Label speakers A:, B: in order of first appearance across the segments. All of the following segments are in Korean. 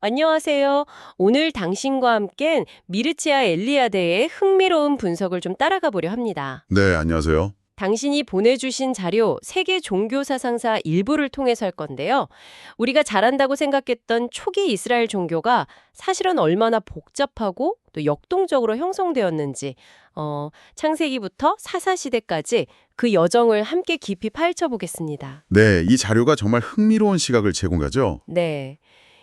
A: 안녕하세요. 오늘 당신과 함께 미르치아 엘리아데의 흥미로운 분석을 좀 따라가 보려 합니다.
B: 네, 안녕하세요.
A: 당신이 보내주신 자료 세계 종교 사상사 일부를 통해서 할 건데요. 우리가 잘한다고 생각했던 초기 이스라엘 종교가 사실은 얼마나 복잡하고 또 역동적으로 형성되었는지 어, 창세기부터 사사시대까지 그 여정을 함께 깊이 파헤쳐 보겠습니다.
B: 네, 이 자료가 정말 흥미로운 시각을 제공하죠.
A: 네.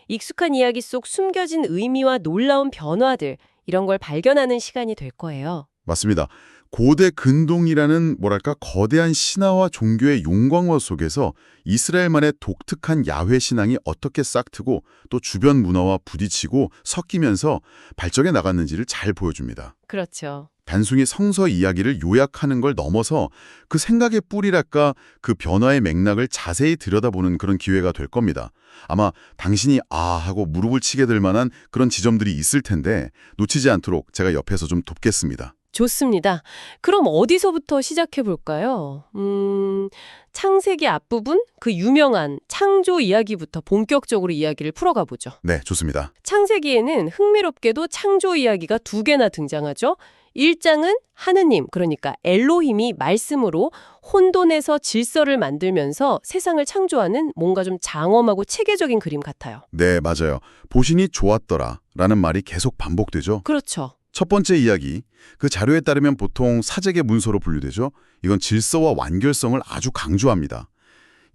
A: 익숙한 이야기 속 숨겨진 의미와 놀라운 변화들, 이런 걸 발견하는 시간이 될 거예요.
B: 맞습니다. 고대 근동이라는 뭐랄까 거대한 신화와 종교의 용광로 속에서 이스라엘만의 독특한 야훼 신앙이 어떻게 싹트고 또 주변 문화와 부딪히고 섞이면서 발전해 나갔는지를 잘 보여줍니다.
A: 그렇죠.
B: 단순히 성서 이야기를 요약하는 걸 넘어서 그 생각의 뿌리랄까 그 변화의 맥락을 자세히 들여다보는 그런 기회가 될 겁니다. 아마 당신이 아 하고 무릎을 치게 될 만한 그런 지점들이 있을 텐데 놓치지 않도록 제가 옆에서 좀 돕겠습니다.
A: 좋습니다. 그럼 어디서부터 시작해 볼까요? 음, 창세기 앞부분? 그 유명한 창조 이야기부터 본격적으로 이야기를 풀어가 보죠.
B: 네, 좋습니다.
A: 창세기에는 흥미롭게도 창조 이야기가 두 개나 등장하죠. 1장은 하느님, 그러니까 엘로힘이 말씀으로 혼돈에서 질서를 만들면서 세상을 창조하는 뭔가 좀 장엄하고 체계적인 그림 같아요.
B: 네, 맞아요. 보신이 좋았더라 라는 말이 계속 반복되죠.
A: 그렇죠.
B: 첫 번째 이야기, 그 자료에 따르면 보통 사제계 문서로 분류되죠. 이건 질서와 완결성을 아주 강조합니다.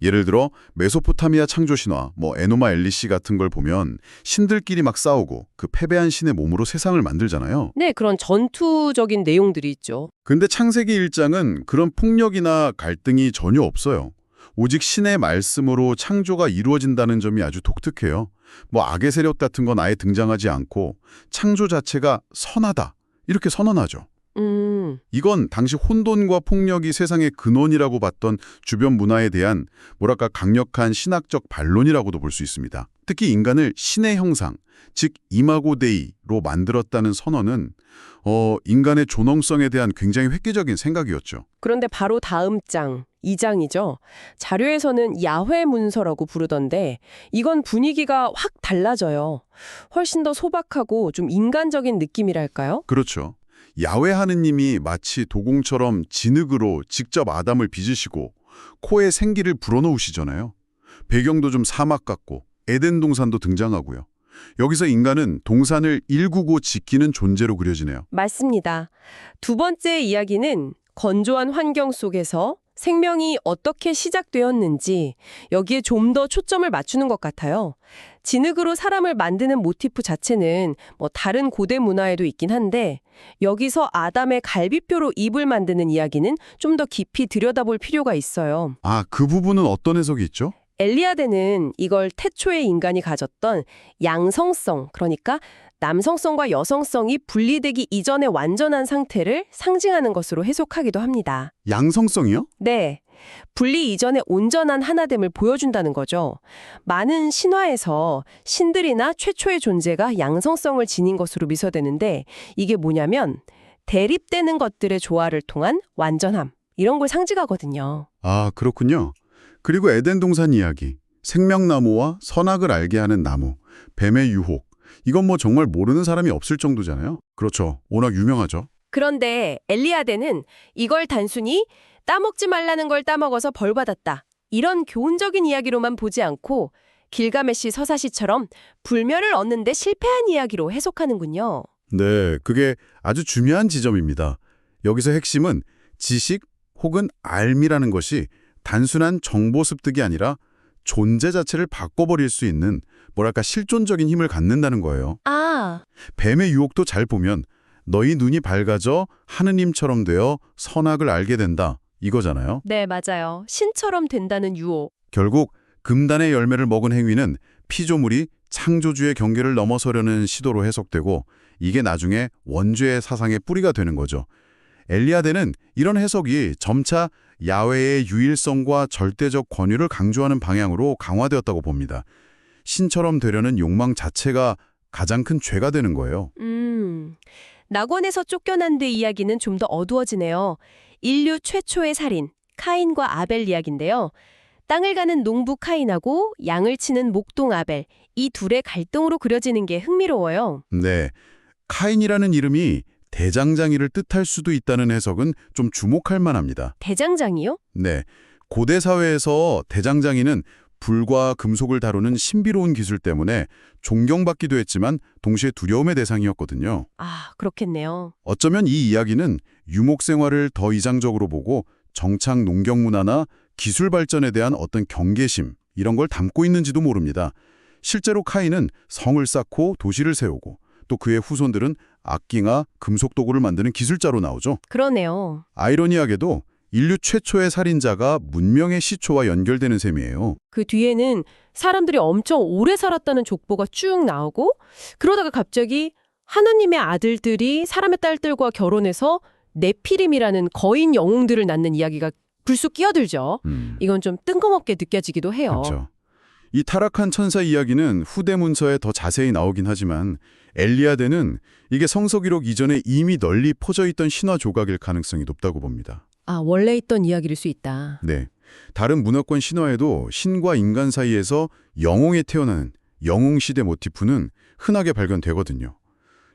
B: 예를 들어 메소포타미아 창조 신화, 뭐 에노마 엘리시 같은 걸 보면 신들끼리 막 싸우고 그 패배한 신의 몸으로 세상을 만들잖아요.
A: 네, 그런 전투적인 내용들이 있죠.
B: 근데 창세기 1장은 그런 폭력이나 갈등이 전혀 없어요. 오직 신의 말씀으로 창조가 이루어진다는 점이 아주 독특해요. 뭐 악의 세력 같은 건 아예 등장하지 않고 창조 자체가 선하다 이렇게 선언하죠.
A: 음,
B: 이건 당시 혼돈과 폭력이 세상의 근원이라고 봤던 주변 문화에 대한 뭐랄까 강력한 신학적 반론이라고도 볼 수 있습니다. 특히 인간을 신의 형상, 즉 이마고 데이로 만들었다는 선언은 어, 인간의 존엄성에 대한 굉장히 획기적인 생각이었죠.
A: 그런데 바로 다음 장, 2장이죠. 자료에서는 야훼 문서라고 부르던데 이건 분위기가 확 달라져요. 훨씬 더 소박하고 좀 인간적인 느낌이랄까요?
B: 그렇죠. 야훼 하느님이 마치 도공처럼 진흙으로 직접 아담을 빚으시고 코에 생기를 불어넣으시잖아요. 배경도 좀 사막 같고 에덴 동산도 등장하고요. 여기서 인간은 동산을 일구고 지키는 존재로 그려지네요.
A: 맞습니다. 두 번째 이야기는 건조한 환경 속에서 생명이 어떻게 시작되었는지 여기에 좀 더 초점을 맞추는 것 같아요. 진흙으로 사람을 만드는 모티프 자체는 뭐 다른 고대 문화에도 있긴 한데 여기서 아담의 갈비뼈로 입을 만드는 이야기는 좀 더 깊이 들여다볼 필요가 있어요.
B: 아, 그 부분은 어떤 해석이 있죠?
A: 엘리아데는 이걸 태초의 인간이 가졌던 양성성, 그러니까 남성성과 여성성이 분리되기 이전의 완전한 상태를 상징하는 것으로 해석하기도 합니다.
B: 양성성이요?
A: 네. 분리 이전의 온전한 하나됨을 보여준다는 거죠. 많은 신화에서 신들이나 최초의 존재가 양성성을 지닌 것으로 미서되는데 이게 뭐냐면 대립되는 것들의 조화를 통한 완전함, 이런 걸 상징하거든요.
B: 아, 그렇군요. 그리고 에덴 동산 이야기, 생명나무와 선악을 알게 하는 나무, 뱀의 유혹. 이건 뭐 정말 모르는 사람이 없을 정도잖아요. 그렇죠. 워낙 유명하죠.
A: 그런데 엘리아데는 이걸 단순히 따먹지 말라는 걸 따먹어서 벌 받았다. 이런 교훈적인 이야기로만 보지 않고 길가메시 서사시처럼 불멸을 얻는데 실패한 이야기로 해석하는군요.
B: 네, 그게 아주 중요한 지점입니다. 여기서 핵심은 지식 혹은 알미라는 것이 단순한 정보 습득이 아니라 존재 자체를 바꿔버릴 수 있는 뭐랄까 실존적인 힘을 갖는다는 거예요.
A: 아,
B: 뱀의 유혹도 잘 보면 너희 눈이 밝아져 하느님처럼 되어 선악을 알게 된다 이거잖아요.
A: 네, 맞아요. 신처럼 된다는 유혹.
B: 결국 금단의 열매를 먹은 행위는 피조물이 창조주의 경계를 넘어서려는 시도로 해석되고 이게 나중에 원죄의 사상의 뿌리가 되는 거죠. 엘리아데는 이런 해석이 점차 야훼의 유일성과 절대적 권위를 강조하는 방향으로 강화되었다고 봅니다. 신처럼 되려는 욕망 자체가 가장 큰 죄가 되는 거예요.
A: 음, 낙원에서 쫓겨난 뒤 이야기는 좀 더 어두워지네요. 인류 최초의 살인, 카인과 아벨 이야기인데요. 땅을 가는 농부 카인하고 양을 치는 목동 아벨, 이 둘의 갈등으로 그려지는 게 흥미로워요.
B: 네, 카인이라는 이름이 대장장이를 뜻할 수도 있다는 해석은 좀 주목할 만합니다.
A: 대장장이요?
B: 네, 고대 사회에서 대장장이는 불과 금속을 다루는 신비로운 기술 때문에 존경받기도 했지만 동시에 두려움의 대상이었거든요.
A: 아, 그렇겠네요.
B: 어쩌면 이 이야기는 유목 생활을 더 이상적으로 보고 정착 농경 문화나 기술 발전에 대한 어떤 경계심 이런 걸 담고 있는지도 모릅니다. 실제로 카인은 성을 쌓고 도시를 세우고 또 그의 후손들은 악기나 금속 도구를 만드는 기술자로 나오죠.
A: 그러네요.
B: 아이러니하게도 인류 최초의 살인자가 문명의 시초와 연결되는 셈이에요.
A: 그 뒤에는 사람들이 엄청 오래 살았다는 족보가 쭉 나오고 그러다가 갑자기 하느님의 아들들이 사람의 딸들과 결혼해서 네피림이라는 거인 영웅들을 낳는 이야기가 불쑥 끼어들죠.
B: 음,
A: 이건 좀 뜬금없게 느껴지기도 해요.
B: 그렇죠. 이 타락한 천사 이야기는 후대 문서에 더 자세히 나오긴 하지만 엘리아데는 이게 성서 기록 이전에 이미 널리 퍼져 있던 신화 조각일 가능성이 높다고 봅니다.
A: 아, 원래 있던 이야기일 수 있다.
B: 네. 다른 문화권 신화에도 신과 인간 사이에서 영웅에 태어나는 영웅 시대 모티프는 흔하게 발견되거든요.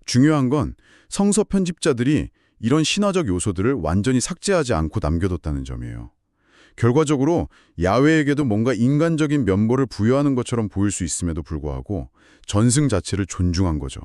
B: 중요한 건 성서 편집자들이 이런 신화적 요소들을 완전히 삭제하지 않고 남겨뒀다는 점이에요. 결과적으로 야훼에게도 뭔가 인간적인 면모를 부여하는 것처럼 보일 수 있음에도 불구하고 전승 자체를 존중한 거죠.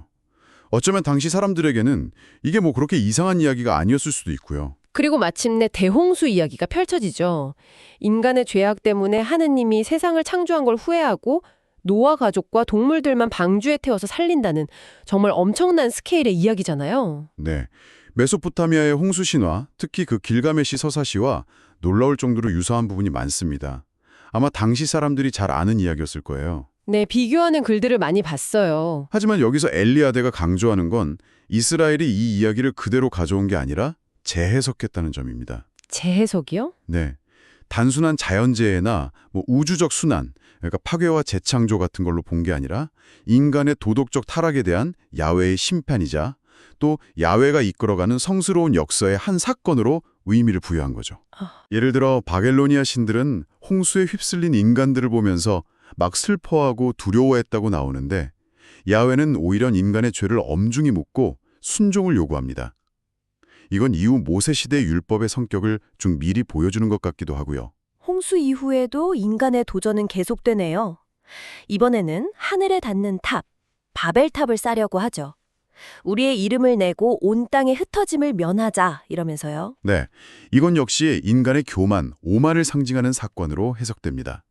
B: 어쩌면 당시 사람들에게는 이게 뭐 그렇게 이상한 이야기가 아니었을 수도 있고요.
A: 그리고 마침내 대홍수 이야기가 펼쳐지죠. 인간의 죄악 때문에 하느님이 세상을 창조한 걸 후회하고 노아 가족과 동물들만 방주에 태워서 살린다는 정말 엄청난 스케일의 이야기잖아요.
B: 네. 메소포타미아의 홍수 신화, 특히 그 길가메시 서사시와 놀라울 정도로 유사한 부분이 많습니다. 아마 당시 사람들이 잘 아는 이야기였을 거예요.
A: 네, 비교하는 글들을 많이 봤어요.
B: 하지만 여기서 엘리아데가 강조하는 건 이스라엘이 이 이야기를 그대로 가져온 게 아니라 재해석했다는 점입니다.
A: 재해석이요?
B: 네. 단순한 자연재해나 뭐 우주적 순환, 그러니까 파괴와 재창조 같은 걸로 본 게 아니라 인간의 도덕적 타락에 대한 야훼의 심판이자 또 야훼가 이끌어가는 성스러운 역사의 한 사건으로 의미를 부여한 거죠.
A: 아.
B: 예를 들어 바벨로니아 신들은 홍수에 휩쓸린 인간들을 보면서 막 슬퍼하고 두려워했다고 나오는데 야훼는 오히려 인간의 죄를 엄중히 묻고 순종을 요구합니다. 이건 이후 모세 시대 율법의 성격을 좀 미리 보여주는 것 같기도 하고요.
C: 홍수 이후에도 인간의 도전은 계속되네요. 이번에는 하늘에 닿는 탑, 바벨탑을 쌓려고 하죠. 우리의 이름을 내고 온 땅의 흩어짐을 면하자 이러면서요.
B: 네, 이건 역시 인간의 교만, 오만을 상징하는 사건으로 해석됩니다.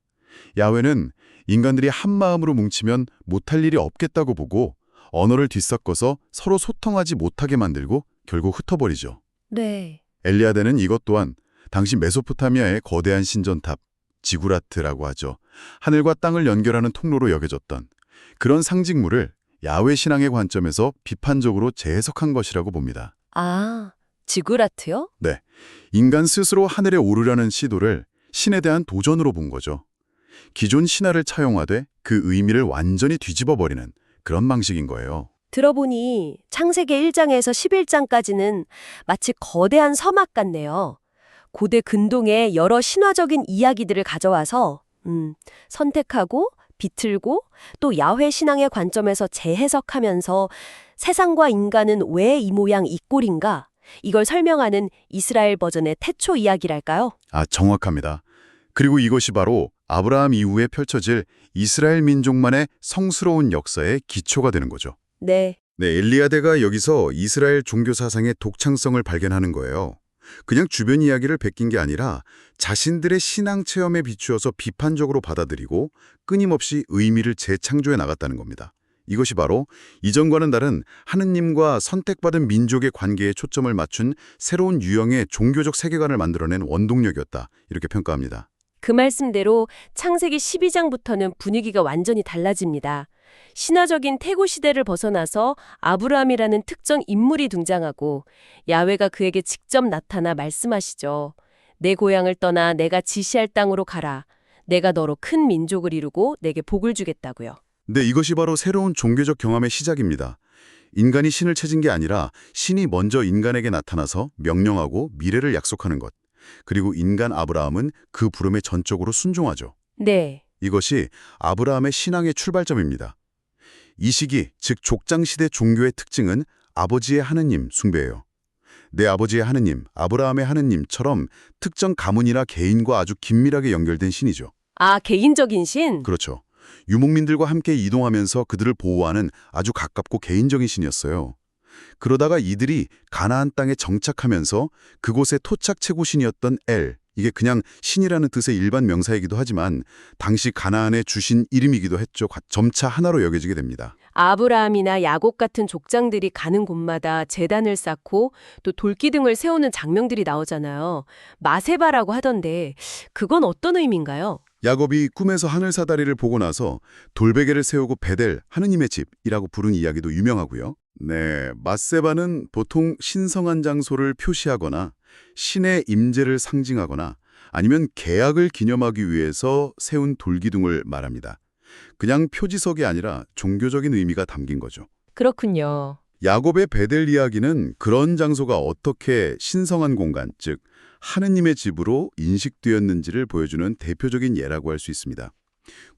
B: 야훼는 인간들이 한 마음으로 뭉치면 못할 일이 없겠다고 보고 언어를 뒤섞어서 서로 소통하지 못하게 만들고 결국 흩어버리죠.
C: 네.
B: 엘리아데는 이것 또한 당시 메소포타미아의 거대한 신전탑, 지구라트라고 하죠. 하늘과 땅을 연결하는 통로로 여겨졌던 그런 상징물을 야훼 신앙의 관점에서 비판적으로 재해석한 것이라고 봅니다.
C: 아, 지구라트요?
B: 인간 스스로 하늘에 오르려는 시도를 신에 대한 도전으로 본 거죠. 기존 신화를 차용하되 그 의미를 완전히 뒤집어버리는 그런 방식인 거예요.
C: 들어보니 창세기 1장에서 11장까지는 마치 거대한 서막 같네요. 고대 근동의 여러 신화적인 이야기들을 가져와서 음, 선택하고 비틀고 또 야훼 신앙의 관점에서 재해석하면서 세상과 인간은 왜 이 모양 이 꼴인가 이걸 설명하는 이스라엘 버전의 태초 이야기랄까요?
B: 아, 정확합니다. 그리고 이것이 바로 아브라함 이후에 펼쳐질 이스라엘 민족만의 성스러운 역사의 기초가 되는 거죠.
C: 네.
B: 네, 엘리아데가 여기서 이스라엘 종교 사상의 독창성을 발견하는 거예요. 그냥 주변 이야기를 베낀 게 아니라 자신들의 신앙 체험에 비추어서 비판적으로 받아들이고 끊임없이 의미를 재창조해 나갔다는 겁니다. 이것이 바로 이전과는 다른 하느님과 선택받은 민족의 관계에 초점을 맞춘 새로운 유형의 종교적 세계관을 만들어낸 원동력이었다. 이렇게 평가합니다.
C: 그 말씀대로 창세기 12장부터는 분위기가 완전히 달라집니다. 신화적인 태고 시대를 벗어나서 아브라함이라는 특정 인물이 등장하고 야훼가 그에게 직접 나타나 말씀하시죠. 내 고향을 떠나 내가 지시할 땅으로 가라. 내가 너로 큰 민족을 이루고 내게 복을 주겠다고요.
B: 네, 이것이 바로 새로운 종교적 경험의 시작입니다. 인간이 신을 찾은 게 아니라 신이 먼저 인간에게 나타나서 명령하고 미래를 약속하는 것. 그리고 인간 아브라함은 그 부름에 전적으로 순종하죠.
C: 네.
B: 이것이 아브라함의 신앙의 출발점입니다. 이 시기, 즉 족장시대 종교의 특징은 아버지의 하느님 숭배예요. 내 아버지의 하느님, 아브라함의 하느님처럼 특정 가문이나 개인과 아주 긴밀하게 연결된 신이죠.
C: 아, 개인적인 신?
B: 그렇죠. 유목민들과 함께 이동하면서 그들을 보호하는 아주 가깝고 개인적인 신이었어요. 그러다가 이들이 가나안 땅에 정착하면서 그곳의 토착 최고신이었던 엘, 이게 그냥 신이라는 뜻의 일반 명사이기도 하지만 당시 가나안의 주신 이름이기도 했죠. 가- 점차 하나로 여겨지게 됩니다.
C: 아브라함이나 야곱 같은 족장들이 가는 곳마다 재단을 쌓고 또 돌기둥을 세우는 장면들이 나오잖아요. 마세바라고 하던데 그건 어떤 의미인가요?
B: 야곱이 꿈에서 하늘 사다리를 보고 나서 돌베개를 세우고 베델, 하느님의 집이라고 부른 이야기도 유명하고요. 네, 마세바는 보통 신성한 장소를 표시하거나 신의 임재를 상징하거나 아니면 계약을 기념하기 위해서 세운 돌기둥을 말합니다. 그냥 표지석이 아니라 종교적인 의미가 담긴 거죠.
C: 그렇군요.
B: 야곱의 베델 이야기는 그런 장소가 어떻게 신성한 공간, 즉 하느님의 집으로 인식되었는지를 보여주는 대표적인 예라고 할 수 있습니다.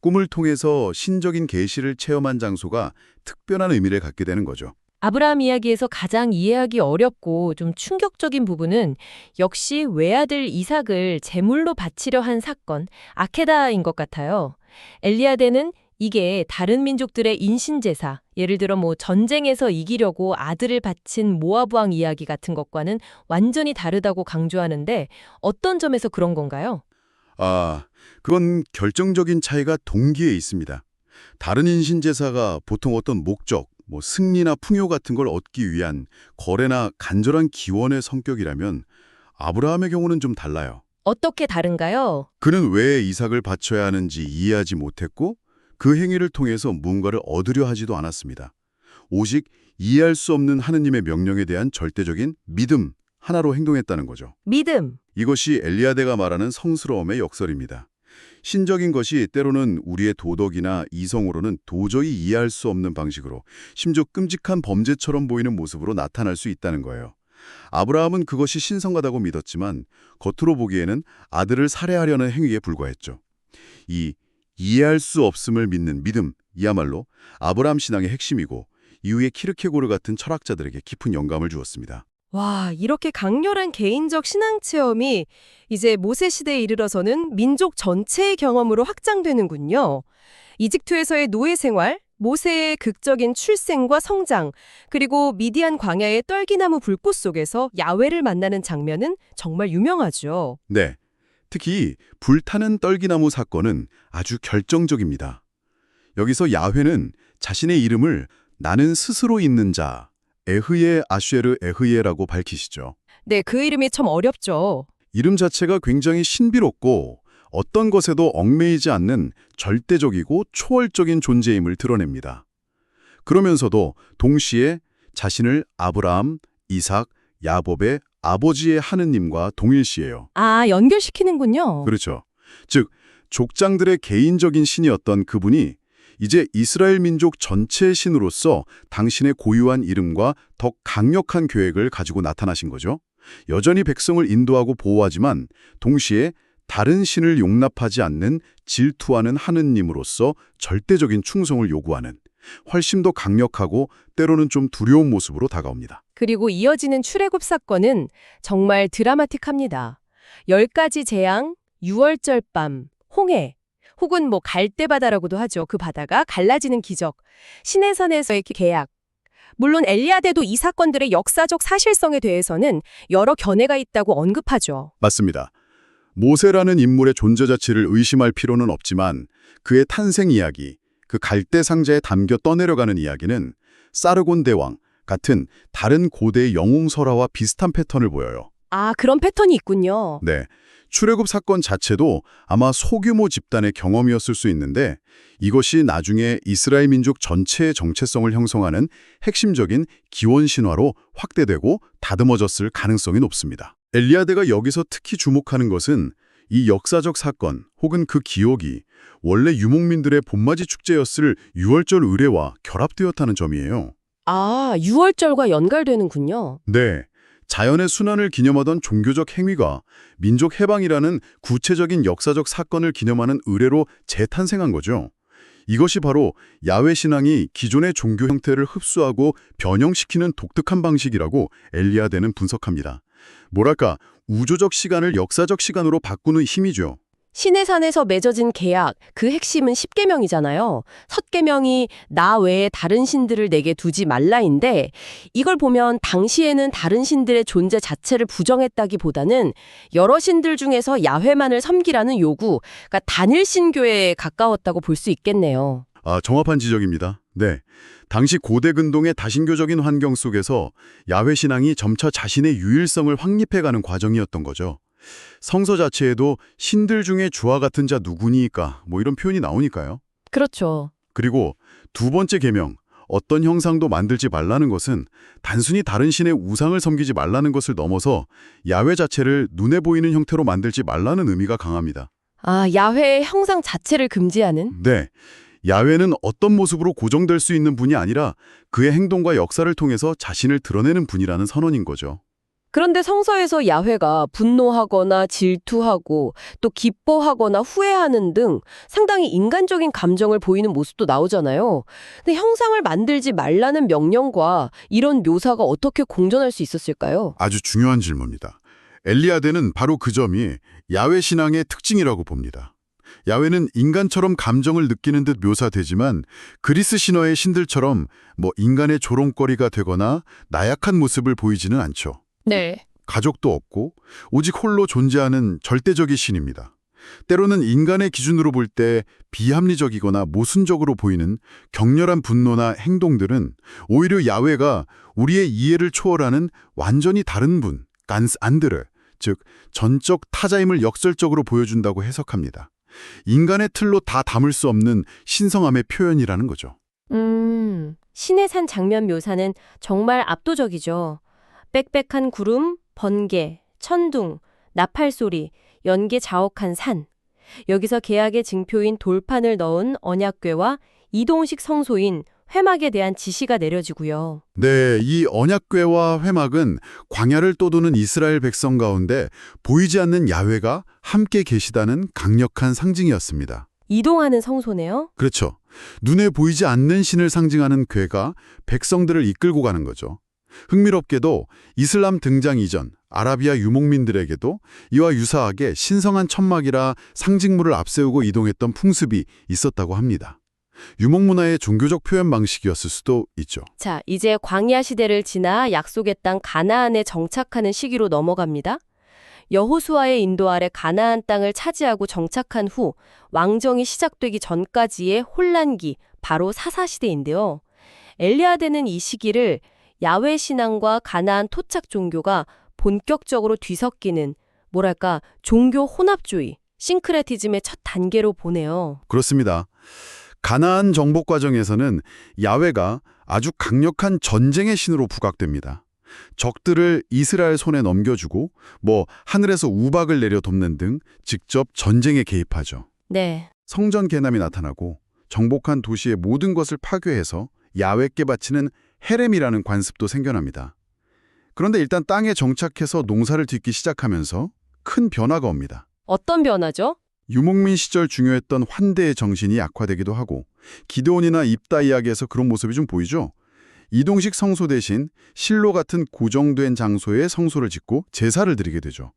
B: 꿈을 통해서 신적인 계시를 체험한 장소가 특별한 의미를 갖게 되는 거죠.
D: 아브라함 이야기에서 가장 이해하기 어렵고 좀 충격적인 부분은 역시 외아들 이삭을 제물로 바치려 한 사건, 아케다인 것 같아요. 엘리야데는 이게 다른 민족들의 인신제사, 예를 들어 뭐 전쟁에서 이기려고 아들을 바친 모아브 왕 이야기 같은 것과는 완전히 다르다고 강조하는데 어떤 점에서 그런 건가요?
B: 아, 그건 결정적인 차이가 동기에 있습니다. 다른 인신제사가 보통 어떤 목적, 뭐 승리나 풍요 같은 걸 얻기 위한 거래나 간절한 기원의 성격이라면 아브라함의 경우는 좀 달라요.
D: 어떻게 다른가요?
B: 그는 왜 이삭을 바쳐야 하는지 이해하지 못했고 그 행위를 통해서 뭔가를 얻으려 하지도 않았습니다. 오직 이해할 수 없는 하느님의 명령에 대한 절대적인 믿음 하나로 행동했다는 거죠.
D: 믿음.
B: 이것이 엘리야데가 말하는 성스러움의 역설입니다. 신적인 것이 때로는 우리의 도덕이나 이성으로는 도저히 이해할 수 없는 방식으로 심지어 끔찍한 범죄처럼 보이는 모습으로 나타날 수 있다는 거예요. 아브라함은 그것이 신성하다고 믿었지만 겉으로 보기에는 아들을 살해하려는 행위에 불과했죠. 이 이해할 수 없음을 믿는 믿음, 이야말로 아브라함 신앙의 핵심이고 이후에 키르케고르 같은 철학자들에게 깊은 영감을 주었습니다.
A: 와, 이렇게 강렬한 개인적 신앙 체험이 이제 모세 시대에 이르러서는 민족 전체의 경험으로 확장되는군요. 이집트에서의 노예 생활, 모세의 극적인 출생과 성장, 그리고 미디안 광야의 떨기나무 불꽃 속에서 야훼를 만나는 장면은 정말 유명하죠.
B: 네. 특히 불타는 떨기나무 사건은 아주 결정적입니다. 여기서 야훼는 자신의 이름을 나는 스스로 있는 자, 에흐예 아쉐르 에흐예라고 밝히시죠.
A: 네, 그 이름이 참 어렵죠.
B: 이름 자체가 굉장히 신비롭고 어떤 것에도 얽매이지 않는 절대적이고 초월적인 존재임을 드러냅니다. 그러면서도 동시에 자신을 아브라함, 이삭, 야곱의 아버지의 하느님과 동일시해요.
A: 아, 연결시키는군요.
B: 그렇죠. 즉, 족장들의 개인적인 신이었던 그분이 이제 이스라엘 민족 전체의 신으로서 당신의 고유한 이름과 더 강력한 계획을 가지고 나타나신 거죠. 여전히 백성을 인도하고 보호하지만 동시에 다른 신을 용납하지 않는 질투하는 하느님으로서 절대적인 충성을 요구하는 훨씬 더 강력하고 때로는 좀 두려운 모습으로 다가옵니다.
A: 그리고 이어지는 출애굽 사건은 정말 드라마틱합니다. 열 가지 재앙, 유월절 밤, 홍해, 혹은 뭐 갈대바다라고도 하죠. 그 바다가 갈라지는 기적, 시내산에서의 계약. 물론 엘리야데도 이 사건들의 역사적 사실성에 대해서는 여러 견해가 있다고 언급하죠.
B: 맞습니다. 모세라는 인물의 존재 자체를 의심할 필요는 없지만 그의 탄생 이야기, 그 갈대 상자에 담겨 떠내려가는 이야기는 사르곤 대왕 같은 다른 고대 영웅 설화와 비슷한 패턴을 보여요.
A: 아, 그런 패턴이 있군요.
B: 네. 출애굽 사건 자체도 아마 소규모 집단의 경험이었을 수 있는데 이것이 나중에 이스라엘 민족 전체의 정체성을 형성하는 핵심적인 기원 신화로 확대되고 다듬어졌을 가능성이 높습니다. 엘리야데가 여기서 특히 주목하는 것은 이 역사적 사건 혹은 그 기억이 원래 유목민들의 봄맞이 축제였을 유월절 의례와 결합되었다는 점이에요.
A: 아, 유월절과 연결되는군요.
B: 네. 자연의 순환을 기념하던 종교적 행위가 민족 해방이라는 구체적인 역사적 사건을 기념하는 의례로 재탄생한 거죠. 이것이 바로 야외 신앙이 기존의 종교 형태를 흡수하고 변형시키는 독특한 방식이라고 엘리아데는 분석합니다. 뭐랄까 우조적 시간을 역사적 시간으로 바꾸는 힘이죠.
A: 신의 산에서 맺어진 계약, 그 핵심은 10계명이잖아요. 섭계명이 나 외에 다른 신들을 내게 두지 말라인데 이걸 보면 당시에는 다른 신들의 존재 자체를 부정했다기보다는 여러 신들 중에서 야훼만을 섬기라는 요구, 그러니까 단일 신교에 가까웠다고 볼 수 있겠네요.
B: 아, 정확한 지적입니다. 네. 당시 고대 근동의 다신교적인 환경 속에서 야훼 신앙이 점차 자신의 유일성을 확립해가는 과정이었던 거죠. 성서 자체에도 신들 중에 주와 같은 자 누구니까 뭐 이런 표현이 나오니까요.
A: 그렇죠.
B: 그리고 두 번째 계명 어떤 형상도 만들지 말라는 것은 단순히 다른 신의 우상을 섬기지 말라는 것을 넘어서 야훼 자체를 눈에 보이는 형태로 만들지 말라는 의미가 강합니다.
A: 아, 야훼의 형상 자체를 금지하는?
B: 네. 야훼는 어떤 모습으로 고정될 수 있는 분이 아니라 그의 행동과 역사를 통해서 자신을 드러내는 분이라는 선언인 거죠.
A: 그런데 성서에서 야훼가 분노하거나 질투하고 또 기뻐하거나 후회하는 등 상당히 인간적인 감정을 보이는 모습도 나오잖아요. 근데 형상을 만들지 말라는 명령과 이런 묘사가 어떻게 공존할 수 있었을까요?
B: 아주 중요한 질문입니다. 엘리아데는 바로 그 점이 야훼 신앙의 특징이라고 봅니다. 야훼는 인간처럼 감정을 느끼는 듯 묘사되지만 그리스 신화의 신들처럼 뭐 인간의 조롱거리가 되거나 나약한 모습을 보이지는 않죠.
A: 네.
B: 가족도 없고 오직 홀로 존재하는 절대적인 신입니다. 때로는 인간의 기준으로 볼 때 비합리적이거나 모순적으로 보이는 격렬한 분노나 행동들은 오히려 야훼가 우리의 이해를 초월하는 완전히 다른 분, 간스 안드르, 즉 전적 타자임을 역설적으로 보여준다고 해석합니다. 인간의 틀로 다 담을 수 없는 신성함의 표현이라는 거죠.
C: 음, 신의 산 장면 묘사는 정말 압도적이죠. 빽빽한 구름, 번개, 천둥, 나팔 소리, 연계 자옥한 산. 여기서 계약의 징표인 돌판을 넣은 언약궤와 이동식 성소인 회막에 대한 지시가 내려지고요.
B: 네, 이 언약궤와 회막은 광야를 떠도는 이스라엘 백성 가운데 보이지 않는 야훼가 함께 계시다는 강력한 상징이었습니다.
C: 이동하는 성소네요.
B: 그렇죠. 눈에 보이지 않는 신을 상징하는 궤가 백성들을 이끌고 가는 거죠. 흥미롭게도 이슬람 등장 이전 아라비아 유목민들에게도 이와 유사하게 신성한 천막이라 상징물을 앞세우고 이동했던 풍습이 있었다고 합니다. 유목문화의 종교적 표현 방식이었을 수도 있죠.
C: 자, 이제 광야 시대를 지나 약속의 땅 가나안에 정착하는 시기로 넘어갑니다. 여호수아의 인도 아래 가나안 땅을 차지하고 정착한 후 왕정이 시작되기 전까지의 혼란기, 바로 사사 시대인데요. 엘리아데는 이 시기를 야훼 신앙과 가나안 토착 종교가 본격적으로 뒤섞이는 뭐랄까 종교 혼합주의, 싱크레티즘의 첫 단계로 보네요.
B: 그렇습니다. 가나안 정복 과정에서는 야훼가 아주 강력한 전쟁의 신으로 부각됩니다. 적들을 이스라엘 손에 넘겨주고 뭐 하늘에서 우박을 내려 돕는 등 직접 전쟁에 개입하죠.
C: 네.
B: 성전 개남이 나타나고 정복한 도시의 모든 것을 파괴해서 야훼께 바치는 헤렘이라는 관습도 생겨납니다. 그런데 일단 땅에 정착해서 농사를 짓기 시작하면서 큰 변화가 옵니다.
C: 어떤 변화죠?
B: 유목민 시절 중요했던 환대의 정신이 약화되기도 하고 기드온이나 입다 이야기에서 그런 모습이 좀 보이죠. 이동식 성소 대신 실로 같은 고정된 장소에 성소를 짓고 제사를 드리게 되죠.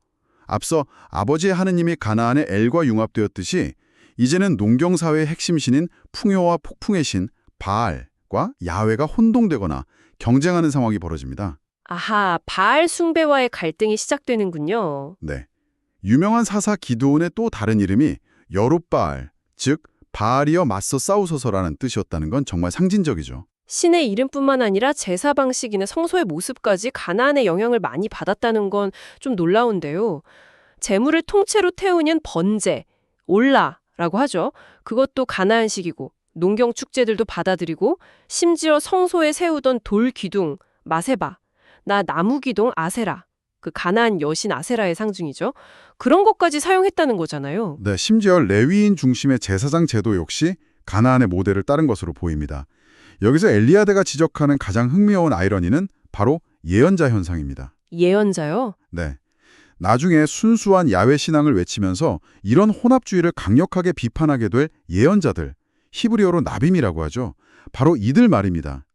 B: 앞서 아버지의 하느님이 가나안의 엘과 융합되었듯이 이제는 농경사회의 핵심 신인 풍요와 폭풍의 신 바알 과 야훼가 혼동되거나 경쟁하는 상황이 벌어집니다.
C: 아하, 바알 숭배와의 갈등이 시작되는군요.
B: 네. 유명한 사사 기드온의 또 다른 이름이 여룻바알, 즉 바알이여 맞서 싸우소서라는 뜻이었다는 건 정말 상징적이죠.
A: 신의 이름뿐만 아니라 제사 방식이나 성소의 모습까지 가나안의 영향을 많이 받았다는 건 좀 놀라운데요. 재물을 통째로 태우는 번제, 올라라고 하죠. 그것도 가나안식이고 농경 축제들도 받아들이고 심지어 성소에 세우던 돌 기둥, 마세바, 나 나무 기둥 아세라, 그 가나안 여신 아세라의 상징이죠. 그런 것까지 사용했다는 거잖아요.
B: 네, 심지어 레위인 중심의 제사장 제도 역시 가나안의 모델을 따른 것으로 보입니다. 여기서 엘리아데가 지적하는 가장 흥미로운 아이러니는 바로 예언자 현상입니다.
A: 예언자요?
B: 네. 나중에 순수한 야훼 신앙을 외치면서 이런 혼합주의를 강력하게 비판하게 될 예언자들, 히브리어로 나빔이라고 하죠. 바로 이들 말입니다.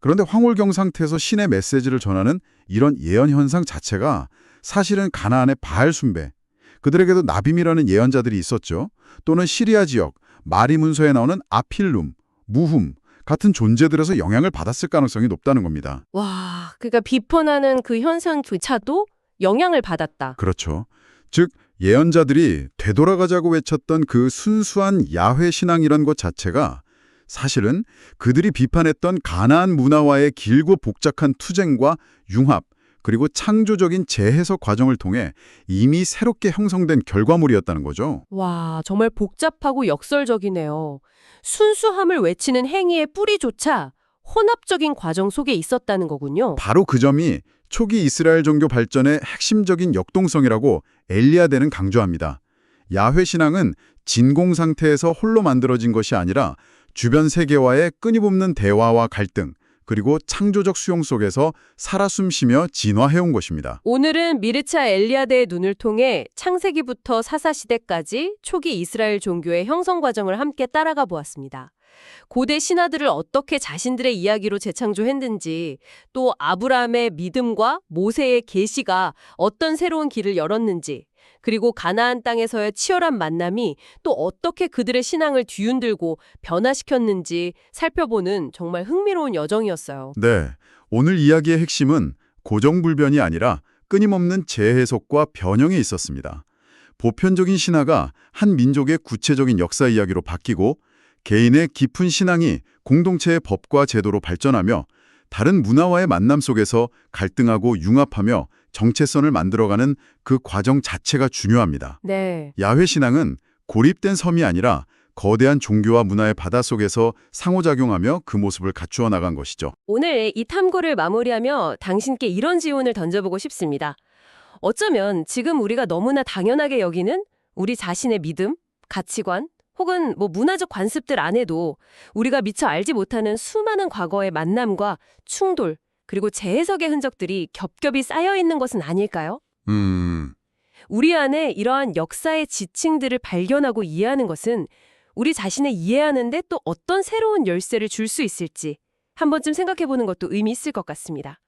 B: 그런데 황홀경 상태에서 신의 메시지를 전하는 이런 예언 현상 자체가 사실은 가나안의 바알 숭배, 그들에게도 나빔이라는 예언자들이 있었죠. 또는 시리아 지역, 마리 문서에 나오는 아필룸, 무훔 같은 존재들에서 영향을 받았을 가능성이 높다는 겁니다.
D: 와, 그러니까 비판하는 그 현상조차도 영향을 받았다.
B: 그렇죠. 즉 예언자들이 되돌아가자고 외쳤던 그 순수한 야훼 신앙이란 것 자체가 사실은 그들이 비판했던 가나안 문화와의 길고 복잡한 투쟁과 융합 그리고 창조적인 재해석 과정을 통해 이미 새롭게 형성된 결과물이었다는 거죠.
A: 와, 정말 복잡하고 역설적이네요. 순수함을 외치는 행위의 뿌리조차 혼합적인 과정 속에 있었다는 거군요.
B: 바로 그 점이 초기 이스라엘 종교 발전의 핵심적인 역동성이라고 엘리야대는 강조합니다. 야훼 신앙은 진공 상태에서 홀로 만들어진 것이 아니라 주변 세계와의 끊임없는 대화와 갈등, 그리고 창조적 수용 속에서 살아 숨쉬며 진화해온 것입니다.
A: 오늘은 미르차 엘리아데의 눈을 통해 창세기부터 사사시대까지 초기 이스라엘 종교의 형성 과정을 함께 따라가 보았습니다. 고대 신화들을 어떻게 자신들의 이야기로 재창조했는지, 또 아브라함의 믿음과 모세의 계시가 어떤 새로운 길을 열었는지, 그리고 가나안 땅에서의 치열한 만남이 또 어떻게 그들의 신앙을 뒤흔들고 변화시켰는지 살펴보는 정말 흥미로운 여정이었어요.
B: 네, 오늘 이야기의 핵심은 고정불변이 아니라 끊임없는 재해석과 변형에 있었습니다. 보편적인 신화가 한 민족의 구체적인 역사 이야기로 바뀌고 개인의 깊은 신앙이 공동체의 법과 제도로 발전하며 다른 문화와의 만남 속에서 갈등하고 융합하며 정체성을 만들어가는 그 과정 자체가 중요합니다.
A: 네.
B: 야훼 신앙은 고립된 섬이 아니라 거대한 종교와 문화의 바다 속에서 상호작용하며 그 모습을 갖추어 나간 것이죠.
A: 오늘 이 탐구를 마무리하며 당신께 이런 지원을 던져보고 싶습니다. 어쩌면 지금 우리가 너무나 당연하게 여기는 우리 자신의 믿음, 가치관, 혹은 뭐 문화적 관습들 안에도 우리가 미처 알지 못하는 수많은 과거의 만남과 충돌, 그리고 재해석의 흔적들이 겹겹이 쌓여 있는 것은 아닐까요?
B: 음,
A: 우리 안에 이러한 역사의 지층들을 발견하고 이해하는 것은 우리 자신을 이해하는데 또 어떤 새로운 열쇠를 줄 수 있을지 한 번쯤 생각해 보는 것도 의미 있을 것 같습니다.